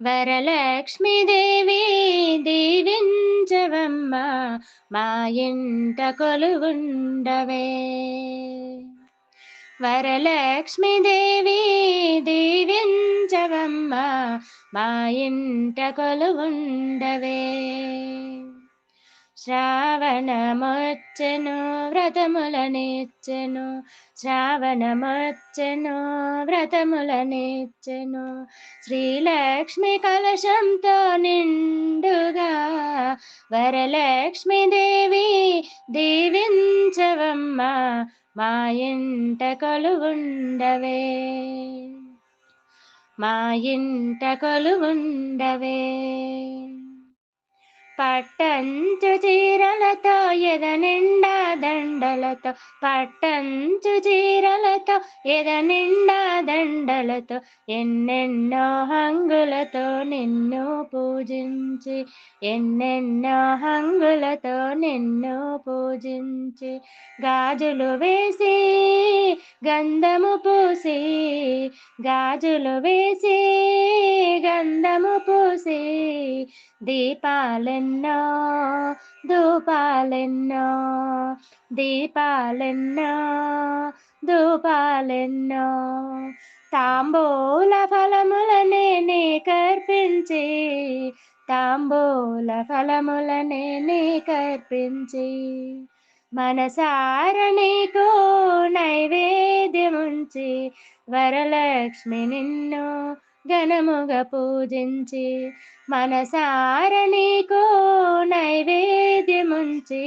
వరలక్ష్మీదేవి దీవించవమ్మ మా ఇంట కొలువుండవే. వరలక్ష్మీదేవి దీవించవమ్మ మా ఇంట కొలువుండవే. శ్రావణమొచ్చెను వ్రతములనిచ్చెను. శ్రావణమొచ్చెను వ్రతములనిచ్చెను. శ్రీలక్ష్మి కలశంతో నిండుగా వరలక్ష్మీదేవి దీవించవమ్మ మా ఇంట కొలువుండవే. మా ఇంట కొలువుండవే. పట్టంచు చీరలతో ఎద నిండా దండలతో పట్ట పట్టంచు చీరలతో ఎద నిండా దండలతో ఎన్నెన్నో హంగులతో నిన్ను పూజించి ఎన్నెన్నో హంగులతో నిన్ను పూజించి గాజులు వేసి గంధము పూసి గాజులు వేసి గంధము పూసి దీపాలెన్నో ధూపాలెన్నో దీపాలెన్నో ధూపాలెన్నో తాంబూల ఫలములనే నీ కర్పించి తాంబూల ఫలములనే నీ కర్పించి. మనసార నీకు నైవేద్యముంచి వరలక్ష్మి నిన్ను ఘనముగా పూజించి మనసార నీకు నైవేద్యముంచి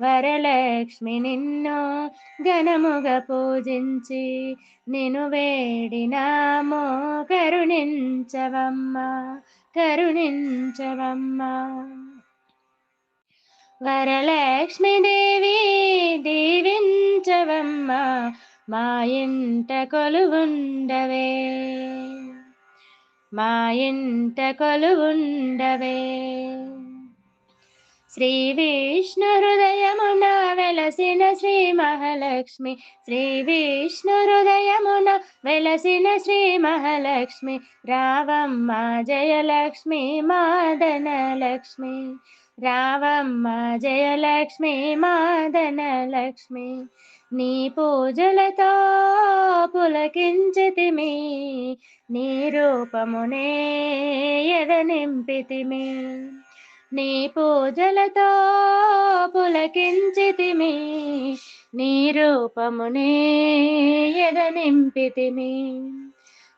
వరలక్ష్మి నిన్ను ఘనముగా పూజించి నిను వేడినామో కరుణించవమ్మా కరుణించవమ్మా. వరలక్ష్మీదేవి దీవించవమ్మా మా ఇంట కొలువుండవే. మా ఇంట కొలువుండవే. శ్రీ విష్ణు హృదయమున వెలసిన శ్రీ మహాలక్ష్మి శ్రీ విష్ణు హృదయమున వెలసిన శ్రీ మహాలక్ష్మి రావమ్మ జయలక్ష్మి మాదన లక్ష్మి రావమ్మ జయలక్ష్మి మాదన లక్ష్మి నీ పూజలతో పులకించితిమి. నీ రూపమునే ఎదనింపితిమి. నీ పూజలతో పులకించితిమి. నీ రూపమునే ఎదనింపితిమి.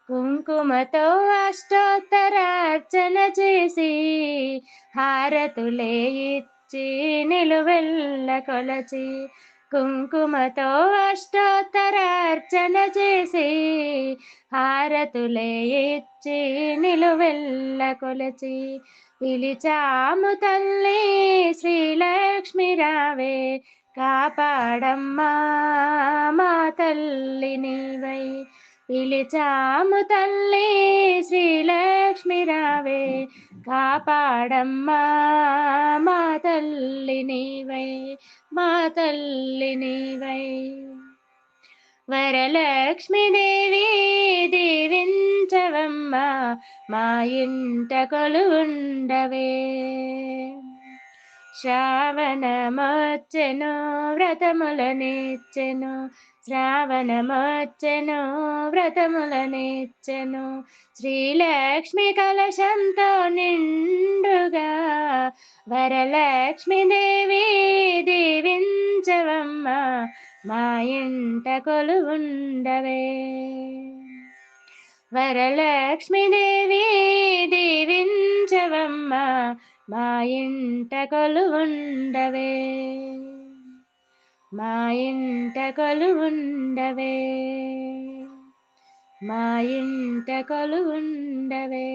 కుంకుమతో అష్టోత్తరార్చన చేసి హారతులే ఇచ్చి నిలువెల్ల కొలచి కుంకుమతో అష్టోత్తరార్చన చేసి హారతులే ఇచ్చి నిలువెల్ల కొలచి పిలిచాము తల్లి శ్రీలక్ష్మి రావే. కాపాడమ్మా మా తల్లి నీవై. పిలిచాము తల్లి శ్రీలక్ష్మి రావే. కాపాడమ్మా మా తల్లి నీవై. మా తల్లి నీవై. వరలక్ష్మీదేవి దీవించవమ్మా మా ఇంట కొలువుండవే. శ్రావణమొచ్చెను వ్రతములనిచ్చెను శ్రావణమొచ్చెను వ్రతములనిచ్చెను శ్రీలక్ష్మి కలశంతో నిండుగా వరలక్ష్మి దేవి దీవించవమ్మ మా ఇంట కొలువుండవే. వరలక్ష్మి దేవి దీవి మా ఇంట కొలువుండవే. మా ఇంట కొలువుండవే. మా ఇంట కొలువుండవే.